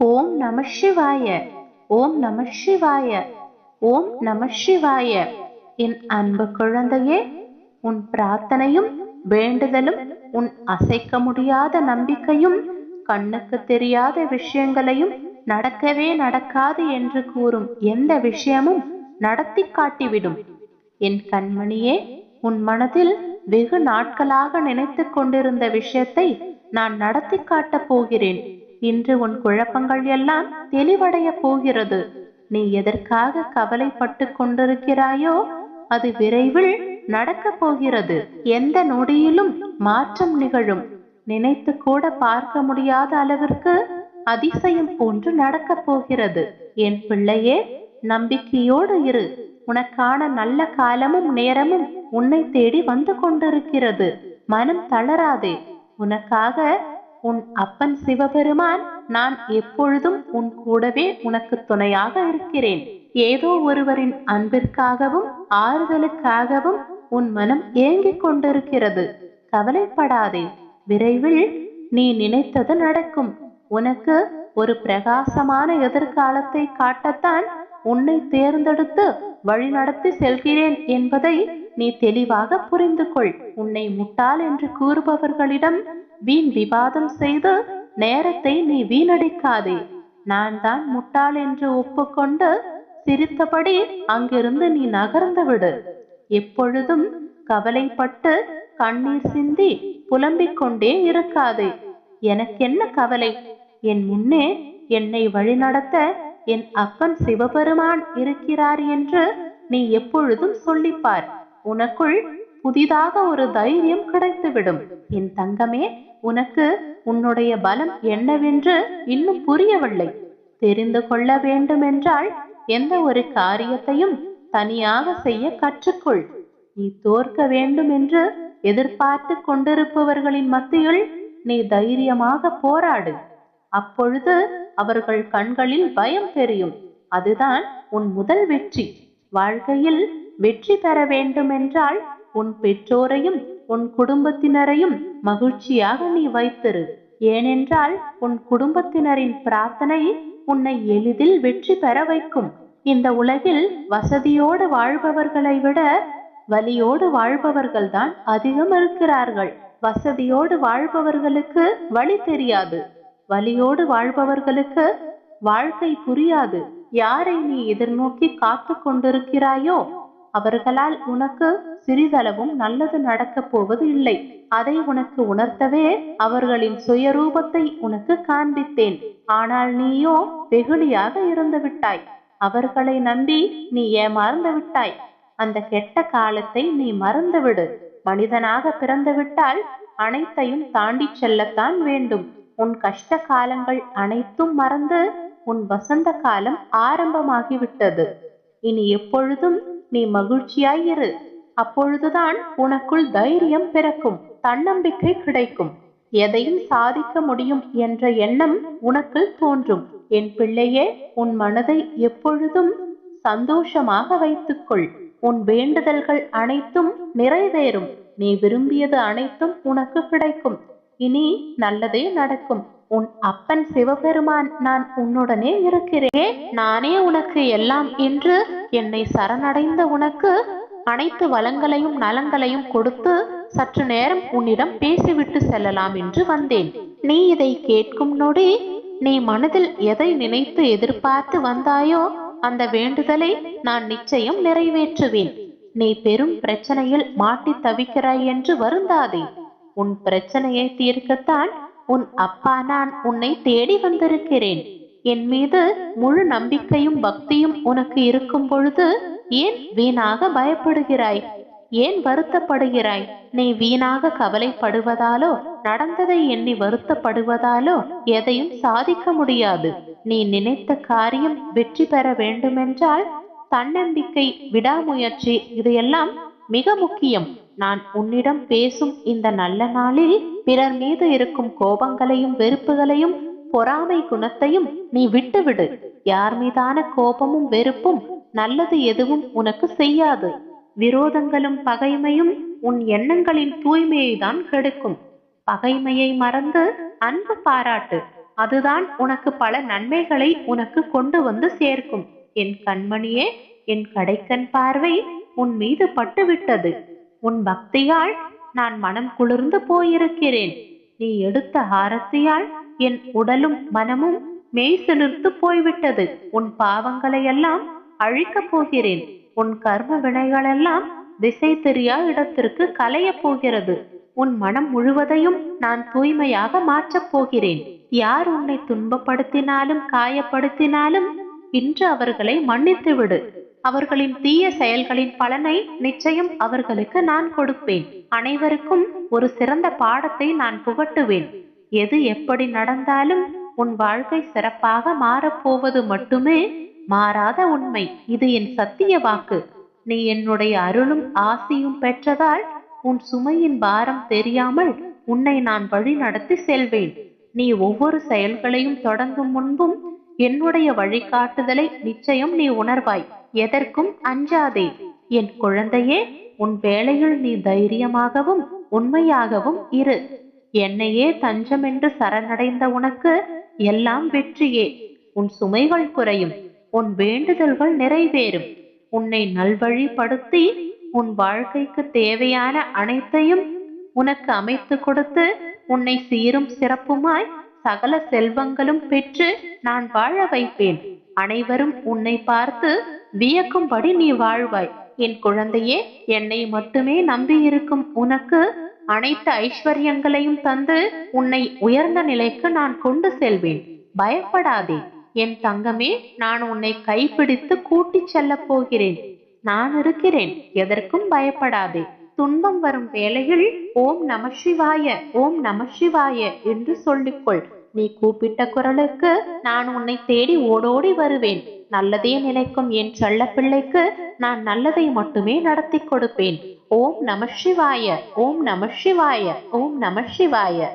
ஓம் நம சிவாய. ஓம் நம சிவாய. ஓம் நம சிவாய. என் அன்பு குழந்தையே உன் பிரார்த்தனையும் வேண்டுதலும் உன் அசைக்க முடியாத நம்பிக்கையும் கண்ணுக்கு தெரியாத விஷயங்களையும் நடக்கவே நடக்காது என்று கூறும் எந்த விஷயமும் நடத்தி காட்டிவிடும். என் கண்மணியே உன் மனதில் வெகு நாட்களாக நினைத்து கொண்டிருந்த விஷயத்தை நான் நடத்தி காட்டப் போகிறேன். இன்று உன் குழப்பங்கள் எல்லாம் தெளிவடைய போகிறது. நீ எதற்காக கவலைப்பட்டு கொண்டிருக்கிறாயோ அது விரைவில் நடக்கப் போகிறது. எந்த நொடியிலும் மாற்றம் நிகழும். நினைத்து கூட பார்க்க முடியாத அளவிற்கு அதிசயம் ஒன்று நடக்கப் போகிறது. என் பிள்ளையே நம்பிக்கையோடு இரு. உனக்கான நல்ல காலமும் நேரமும் உன்னை தேடி வந்து கொண்டிருக்கிறது. மனம் தளராதே. உனக்காக உன் அப்பன் சிவபெருமான் நான் எப்பொழுதும் உன் கூடவே உனக்கு துணையாக இருக்கிறேன். ஏதோ ஒருவரின் அன்பிற்காகவும் ஆறுதலுக்காகவும் உன் மனம் ஏங்கிக் கொண்டிருக்கிறது. கவலைப்படாதே. விரைவில் நீ நினைத்தது நடக்கும். உனக்கு ஒரு பிரகாசமான எதிர்காலத்தை காட்டத்தான் உன்னை தேர்ந்தெடுத்து வழிநடத்தி செல்கிறேன் என்பதை நீ தெளிவாக புரிந்து கொள் உன்னை முட்டாள் என்று கூறுபவர்களிடம் வீண் விவாதம் செய்து நேரத்தை நீ வீணடிக்காதே. நான் தான் முட்டாள் என்று ஒப்புக்கொண்டு சிரித்தபடி அங்கிருந்து நீ நகர்ந்து விடு. எப்பொழுதும் கவலைப்பட்டு கண்ணீர் சிந்தி புலம்பிக் கொண்டே இருக்காதே. எனக்கென்ன கவலை? என் முன்னே என்னை வழிநடத்த என் அப்பன் சிவபெருமான் இருக்கிறார் என்று நீ எப்பொழுதும் சொல்லிப்பார். உனக்குள் புதிதாக ஒரு தைரியம் கிடைத்துவிடும். என் தங்கமே உனக்கு உன்னுடைய பலம் என்னவென்று இன்னும் புரியவில்லை. தெரிந்து கொள்ள வேண்டுமென்றால் எந்த ஒரு காரியத்தையும் தனியாக செய்ய கற்றுக்கொள். நீ தோற்க வேண்டும் என்று எதிர்பார்த்து கொண்டிருப்பவர்களின் மத்தியில் நீ தைரியமாக போராடு. அப்பொழுது அவர்கள் கண்களில் பயம் தெரியும். அதுதான் உன் முதல் வெற்றி. வாழ்க்கையில் வெற்றி பெற வேண்டுமென்றால் உன் பெற்றோரையும் உன் குடும்பத்தினரையும் மகிழ்ச்சியாக நீ வைத்திரு. ஏனென்றால் உன் குடும்பத்தினரின் பிரார்த்தனை உன்னை எளிதில் வெற்றி பெற வைக்கும். இந்த உலகில் வசதியோடு வாழ்பவர்களை விட வலியோடு வாழ்பவர்கள் தான் அதிகம் இருக்கிறார்கள். வசதியோடு வாழ்பவர்களுக்கு வழி தெரியாது. வலியோடு வாழ்பவர்களுக்கு வாழ்க்கை புரியாது. யாரை நீ எதிர்நோக்கி காத்து கொண்டிருக்கிறாயோ அவர்களால் உனக்கு சிறிதளவும் நல்லது நடக்கப் போவது இல்லை. அதை உனக்கு உணர்த்தவே அவர்களின் சுயரூபத்தை உனக்கு காண்பித்தேன். ஆனால் நீயோ வெகுளியாக இருந்து விட்டாய். அவர்களை நம்பி நீ ஏமாறந்து விட்டாய். அந்த கெட்ட காலத்தை நீ மறந்துவிடு மனிதனாக பிறந்து விட்டால் அனைத்தையும் தாண்டி செல்லத்தான் வேண்டும். உன் கஷ்ட காலங்கள் அனைத்தும் மறந்து உன் வசந்த காலம் ஆரம்பமாகிவிட்டது. இனி எப்பொழுதும் நீ மகிழ்ச்சியாயிரு அப்பொழுதுதான் உனக்குள் தைரியம் பிறக்கும் தன்னம்பிக்கை கிடைக்கும். எதையும் சாதிக்க முடியும் என்ற எண்ணம் உனக்குள் தோன்றும். என் பிள்ளையே உன் மனதை எப்பொழுதும் சந்தோஷமாக வைத்துக்கொள். உன் வேண்டுதல்கள் அனைத்தும் நிறைவேறும். நீ விரும்பியது அனைத்தும் உனக்கு கிடைக்கும். இனி நல்லதே நடக்கும். உன் அப்பன் சிவபெருமான் நான் உன்னுடனே இருக்கிறேன் நானே உனக்கு எல்லாம் என்று என்னை சரணடைந்த உனக்கு அனைத்து வளங்களையும் நலங்களையும் கொடுத்து சற்று நேரம் உன்னிடம் பேசிவிட்டு செல்லலாம் என்று வந்தேன். நீ இதை கேட்கும் நொடி நீ மனதில் எதை நினைத்து எதிர்பார்த்து வந்தாயோ அந்த வேண்டுதலை நான் நிச்சயம் நிறைவேற்றுவேன். நீ பெரும் பிரச்சனையில் மாட்டி தவிக்கிறாய் என்று வருந்தாதே. உன் பிரச்சனையை தீர்க்கத்தான் உன் அப்பா நான் உன்னை தேடி வந்திருக்கிறேன். என் மீது முழு நம்பிக்கையும் பக்தியும் உனக்கு இருக்கும் பொழுது ஏன் வீணாக பயப்படுகிறாய்? ஏன் வருத்தப்படுகிறாய்? நீ வீணாக கவலைப்படுவதாலோ நடந்ததை எண்ணி வருத்தப்படுவதாலோ எதையும் சாதிக்க முடியாது. நீ நினைத்த காரியம் வெற்றி பெற வேண்டுமென்றால் தன்னம்பிக்கை விடாமுயற்சி இதையெல்லாம் மிக முக்கியம். நான் உன்னிடம் பேசும் இந்த நல்ல நாளில் பிறர் மீது இருக்கும் கோபங்களையும் வெறுப்புகளையும் பொறாமை குணத்தையும் நீ விட்டுவிடு. யார் மீதான கோபமும் வெறுப்பும் நல்லது எதுவும் உனக்கு செய்யாது. விரோதங்களும் பகைமையும் உன் எண்ணங்களின் தூய்மையை தான் கெடுக்கும். பகைமையை மறந்து அன்பு பாராட்டு. அதுதான் உனக்கு பல நன்மைகளை உனக்கு கொண்டு வந்து சேர்க்கும். என் கண்மணியே என் கடைக்கண் பார்வை உன் மீது பட்டுவிட்டது. உன் பக்தியால் நான் மனம் குளிர்ந்து போயிருக்கிறேன். நீ எடுத்த ஆரத்தியால் என் உடலும் மனமும் மெய் சிலிர்த்து போய்விட்டது. உன் பாவங்களை எல்லாம் அழிக்கப் போகிறேன். உன் கர்ம வினைகளெல்லாம் திசை தெரியா இடத்திற்கு கலையப் போகிறது. உன் மனம் முழுவதையும் நான் தூய்மையாக மாற்றப் போகிறேன். யார் உன்னை துன்பப்படுத்தினாலும் காயப்படுத்தினாலும் இன்று அவர்களை மன்னித்து விடு அவர்களின் தீய செயல்களின் பலனை நிச்சயம் அவர்களுக்கு நான் கொடுப்பேன். அனைவருக்கும் ஒரு சிறந்த பாடத்தை நான் புகட்டுவேன். எது எப்படி நடந்தாலும் உன் வாழ்க்கை சிறப்பாக மாறப்போவது மட்டுமே மாறாத உண்மை. இது என் சத்திய வாக்கு. நீ என்னுடைய அருளும் ஆசியும் பெற்றதால் உன் சுமையின் பாரம் தெரியாமல் உன்னை நான் வழி நடத்தி செல்வேன். நீ ஒவ்வொரு செயல்களையும் தொடங்கும் முன்பும் என்னுடைய வழிகாட்டுதலை நிச்சயம் நீ உணர்வாய். எதற்கும் அஞ்சாதே. என் குழந்தையே உன் வேலையில் நீ தைரியமாகவும் உண்மையாகவும் இரு. என்னையே தஞ்சம் என்று சரணடைந்த உனக்கு எல்லாம் வெற்றியே. உன் சுமைகள் குறையும் உன் வேண்டுதல்கள் நிறைவேறும். உன்னை நல்வழிப்படுத்தி உன் வாழ்க்கைக்கு தேவையான அனைத்தையும் உனக்கு அமைத்து கொடுத்து உன்னை சீரும் சிறப்புமாய் சகல செல்வங்களும் பெற்று நான் வாழ வைப்பேன். அனைவரும் உன்னை பார்த்து வியக்கும்படி நீ வாழ்வாய். என் குழந்தையே என்னை மட்டுமே நம்பியிருக்கும் உனக்கு அனைத்து ஐஸ்வர்யங்களையும் தந்து உன்னை உயர்ந்த நிலைக்கு நான் கொண்டு செல்வேன். பயப்படாதே. என் தங்கமே நான் உன்னை கைப்பிடித்து கூட்டிச் செல்லப் போகிறேன். நான் இருக்கிறேன் எதற்கும் பயப்படாதே. துன்பம் வரும் வேளையில் ஓம் நம சிவாய ஓம் நம சிவாய என்று சொல்லிக்கொள். நீ கூப்பிட்ட குரலுக்கு நான் உன்னை தேடி ஓடோடி வருவேன். நல்லதே நினைக்கும் என் செல்ல பிள்ளைக்கு நான் நல்லதை மட்டுமே நடத்தி கொடுப்பேன். ஓம் நம சிவாய ஓம் நம சிவாய ஓம் நம சிவாய.